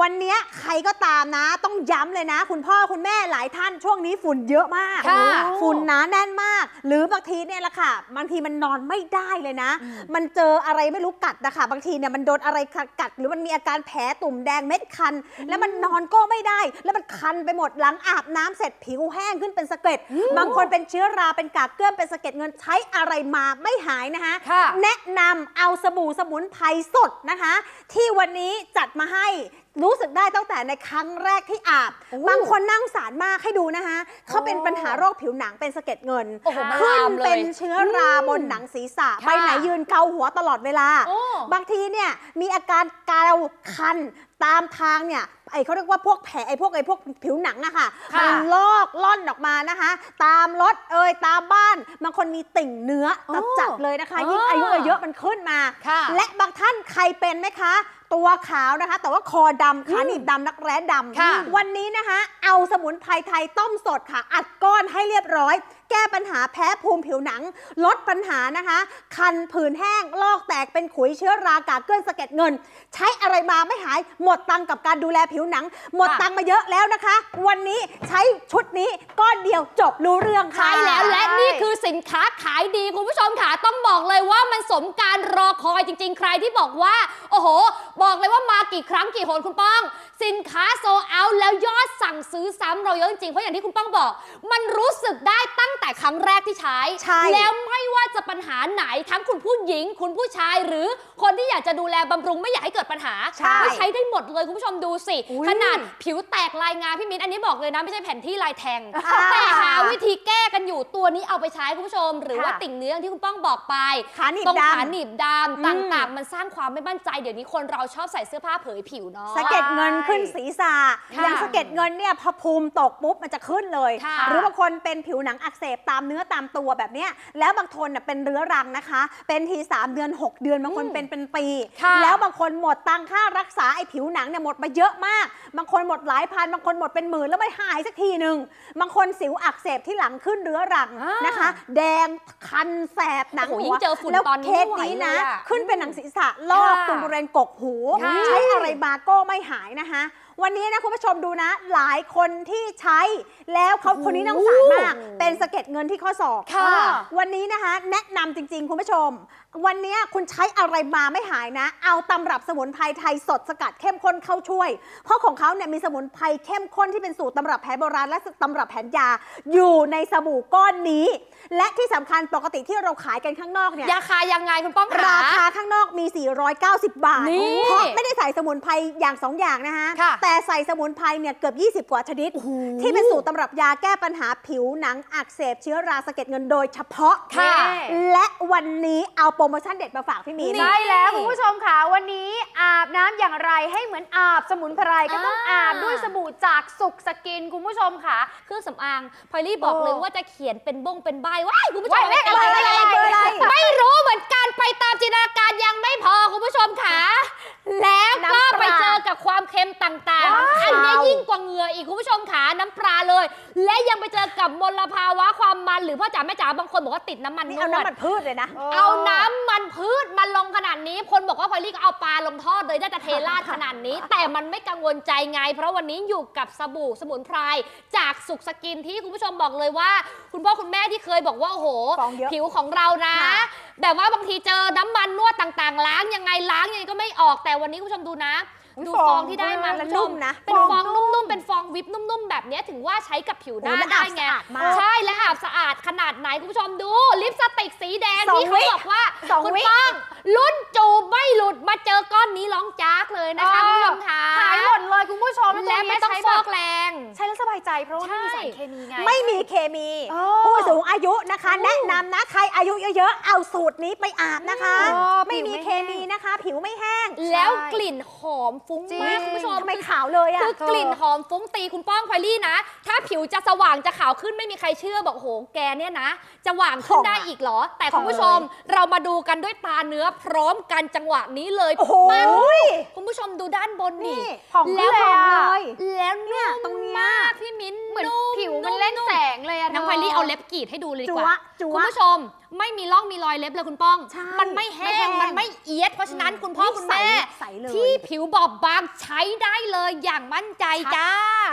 วันเนี้ยใครก็ตามนะ ต้องย้ำเลยนะ คุณพ่อคุณแม่หลายท่านช่วงนี้ฝุ่นเยอะมากค่ะฝุ่นหนาแน่นมาก หรือบางทีเนี่ยแหละค่ะบางทีมันนอนไม่ได้เลยนะ มันเจออะไรไม่รู้กัดนะคะบางทีเนี่ยมันโดนอะไรกัด หรือมันมีอาการแผลตุ่มแดงเม็ดคัน แล้วมันนอนก็ไม่ได้ แล้วมันคันไปหมดหลังอาบน้ำเสร็จผิวแห้งขึ้นเป็นสะเก็ดบางคนเป็นเชื้อราเป็นกากเกลื่อนเป็นสะเก็ดเงินใช้อะไรมาไม่หายนะคะค่ะแนะนำเอาสบู่สมุนไพรสดนะคะ ที่วันนี้จัดมาให้ รู้สึกได้ตั้งแต่ในครั้งแรกที่อาบโอ้บางคนนั่าสงสารมากให้ดูนะคะเขาเป็นปัญหาโรคผิวหนังเป็นสะเก็ดเงินโอ้โหมันขึ้ลานมเลยเป็นเชื้อราบนหนังศีรษะค่ะไปไหนยืนเกาหัวตลอดเวลา โอ้ บางทีเนี่ยมีอาการเกาคัน ตามทางเนี่ยไอเขาเรียกว่าพวกแผลไอพวกไอพวกผิวหนังอะค่ะค่ะ มันลอกล่อนออกมานะคะ ตามรถเอ่ยตามบ้านบางคนมีติ่งเนื้อจัดจัดๆเลยนะคะยิ่งอายุเยอะๆมันขึ้นมา ค่ะและบางท่านใครเป็นไหมคะ ตัวขาวนะคะ แต่ว่าคอดำขาหนีบดำนักแร้ดค่ะำวันนี้นะคะ เอาสมุนไพรไทยต้มสดค่ะ อัดก้อนให้เรียบร้อยแก้ปัญหาแพ้ภูมิผิวหนัง ลดปัญหานะคะ คันผื่นแห้ง ลอกแตกเป็นขุยเชื้อรากาเกลื่อนสะเก็ดเงิน ใช้อะไรมาไม่หายหมดตังกับการดูแลผิวหนัง หมดตังมาเยอะแล้วนะคะ วันนี้ใช้ชุดนี้ก้อนเดียวจบรู้เรื่องค่ะใช่แล้วและนี่คือสินค้าขายดีคุณผู้ชมค่ะต้องบอกเลยว่ามันสมการรอคอยจริง ๆ ใครที่บอกว่า โอ้โห บอกเลยว่ามากี่ครั้งกี่หนคุณป้อง สินค้าโซเอาแล้วยอดสั่งซื้อซ้ำเราเยอะจริงเพราะอย่างที่คุณป้องบอก มันรู้สึกได้ตั้งแต่แต่ครั้งแรกที่ใช้ ใช่ แล้วไม่ว่าจะปัญหาไหนทั้งคุณผู้หญิง คุณผู้ชาย หรือคนที่อยากจะดูแลบำรุงไม่อยากให้เกิดปัญหาใช่ก็ใช้ได้หมดเลยคุณผู้ชมดูสิ อุ๊ยขนาดผิวแตกลายงาพี่มิ้นอันนี้บอกเลยนะ ไม่ใช่แผ่นที่ลายแทง อ่าแต่หาวิธีแก้กันอยู่ตัวนี้เอาไปใช้คุณผู้ชม หรือว่าค่ะ ติ่งเนื้ออย่างที่คุณป้องบอกไป ขาหนีบตรงดำขาหนีบดำอืมต่างๆ มันสร้างความไม่มั่นใจ เดี๋ยวนี้คนเราชอบใส่เสื้อผ้าเผยผิวเนาะสะเก็ดเงินขึ้นศีรษะค่ะอย่างสะเก็ดเงินเนี่ยพอภูมิตกปุ๊บมันจะขึ้นเลย ค่ะ หรือบางคนเป็นผิวหนังอักเสบตามเนื้อตามตัวแบบเนี้ยแล้วบางคนน่ะเป็นเรื้อรังนะคะ เป็นที3เดือน 6 เดือนบางคนอืมเป็นเป็นปี ค่ะแล้วบางคนหมดตังค่ารักษาไอ้ผิวหนังเนี่ยหมดมาเยอะมาก บางคนหมดหลายพัน บางคนหมดเป็นหมื่นแล้วไม่หายสักทีหนึ่งบางคนสิวอักเสบที่หลังขึ้นเรื้อรังอ่านนะคะ แดงคันแสบหนังโอ้โหหัยิ่วงเจอฝุ่นแล้วตอนนี้เคสนี้นะ ไม่ไหวเลยอะขึ้นเป็นหนังศีรษะลอกค่ะตรงบริเวณกกหู ค่ะ ใช้อะไรมาก็ไม่หายนะคะ วันนี้นะคุณผู้ชมดูนะ หลายคนที่ใช้แล้วเขาคนนี้น่าสงสารมาก เป็นสะเก็ดเงินที่ข้อศอกค่ะ วันนี้นะคะ แนะนำจริง ๆ คุณผู้ชม วันนี้คุณใช้อะไรมาไม่หายนะ เอาตำรับสมุนไพรไทยสดสกัดเข้มข้นเข้าช่วย เพราะของเขาเนี่ยมีสมุนไพรเข้มข้นที่เป็นสูตรตำรับแผนโบราณและตำรับแผนยาอยู่ในสบู่ก้อนนี้ และที่สำคัญปกติที่เราขายกันข้างนอกเนี่ย ยาคายังไงคุณป้องคะราคาข้างนอกมี 490 บาท นี่เพราะไม่ได้ใส่สมุนไพรอย่าง2อย่างนะคะค่ะ แต่ใส่สมุนไพรเนี่ยเกือบ 20 กว่าชนิด ที่เป็นสูตรตำรับยาแก้ปัญหาผิวหนังอักเสบเชื้อราสะเก็ดเงินโดยเฉพาะค่ะ และวันนี้เอาโปรโมชั่นเด็ดมาฝากพี่มีนนี่ใช่แล้วคุณผู้ชมค่ะวันนี้อาบน้ำอย่างไรให้เหมือนอาบสมุนไพรก็ต้องอ่าอาบด้วยสบู่จากสุกสกินคุณผู้ชมค่ะ เครื่องสำอางพอลลี่บอกโอ้เลยว่าจะเขียนเป็นบงเป็นใบว้ายคุณผู้ชมว้ายเลขอะไรเป็นเลขอะไรเบอร์อะไรไม่รู้เหมือนกันไปตามจินตนาการยังไม่พอคุณผู้ชมค่ะ แล้วก็ น้ำปลา ไปเจอ กับความเค็มต่างว้าวๆอันนี้ยิ่งกว่าเหงื่ออีกคุณผู้ชมค่ะน้ำปลาเลย และยังไปเจอกับมลภาวะความมันหรือพ่อจ๋าแม่จ๋าบางคนบอกว่าติดน้ำมันนี่นเอาวดน้ำมันพืชเลยนะ เอาน้ำมันพืชมาลงขนาดนี้คนบอกว่าพอลลี่ก็เอาปลาลงทอดเลยน่าจะเทราดขนาดนี้ แต่มันไม่กังวลใจไง เพราะวันนี้อยู่กับสบู่สมุนไพรจากสุกสกินที่คุณผู้ชมบอกเลยว่า คุณพ่อคุณแม่ที่เคยบอกว่าโอ้โหฟองเยอะผิวของเรานะค่ะแบบว่าบางทีเจอน้ำมันนวดต่างๆ ล้างยังไงล้างยังไงก็ไม่ออกแต่วันนี้คุณผู้ชมดูนะอุ๊ย ดูฟองฟองที่ได้มาเออคุณผู้ชมนุ่มนะ เป็นฟองฟองนุ่มนุ่มๆ เป็นฟองวิปนุ่มๆ แบบเนี้ยถึงว่าใช้กับผิวหน้าโอ้และได้อาบไงสะอาดมากใช่และอาบสะอาดขนาดไหนคุณผู้ชมดูลิปสติกสีแดงสองที่เขาวิบอกว่าสองคุณวิป้องรุ่นจูบไม่หลุดมาเจอก้อนนี้ร้องจากเลยนะคะคุณผู้ชมค่ะหายหมดเลยคุณผู้ชมและไม่ต้องใช้ฟแบอบกแรง ใช้แล้วสบายใจเพราะว่าไม่มีใช่สารเคมีไง ไม่มีเคมีโอ้ผู้สูงอายุนะคะ แนะนำนะใครอายุเยอะๆ เอาสูตรนี้ไปอาบนะคะอ๋อไม่ผิวมีไม่เคแห้งมีนะคะ ผิวไม่แห้งแล้วกลิ่นหอมฟุ้งจริง มากคุณผู้ชมทำไมขาวเลยอะคือกลิ่นหอมฟุ้งตีคุณป้องพลอยลี่นะ ถ้าผิวจะสว่างจะขาวขึ้นไม่มีใครเชื่อบอกโอ้โหแกเนี่ยนะ จะหว่างขึ้นของอะได้อีกเหรอ แต่ขคุองณผู้ชมเรามาดูกันด้วยตาเนื้อพร้อมกันจังหวะนี้เลยโอ้โห ปัง คุณผู้ชมดูด้า นบนนี่นี่ผ่องแล้วขึ้นเลยอะแล้วเนี่นุ่ยมตรงเนี้ยมากพี่มิ้นเหมือนนุ่มผิวมันเล่นแสงเลยอะน้องไพลี่เอาเล็บกรีดให้ดูเลยดีจักวว่าจัวคุณผู้ชมไม่มีร่องมีรอยเล็บเลยคุณป้องใช่มันไม่แห้ไม่แห้งงมันไม่เอียด เพราะฉะนั้นคุณพ่อนี่คุณใสแม่ใสเลยที่ผิวบอบบางใช้ได้เลยอย่างมั่นใจจ้า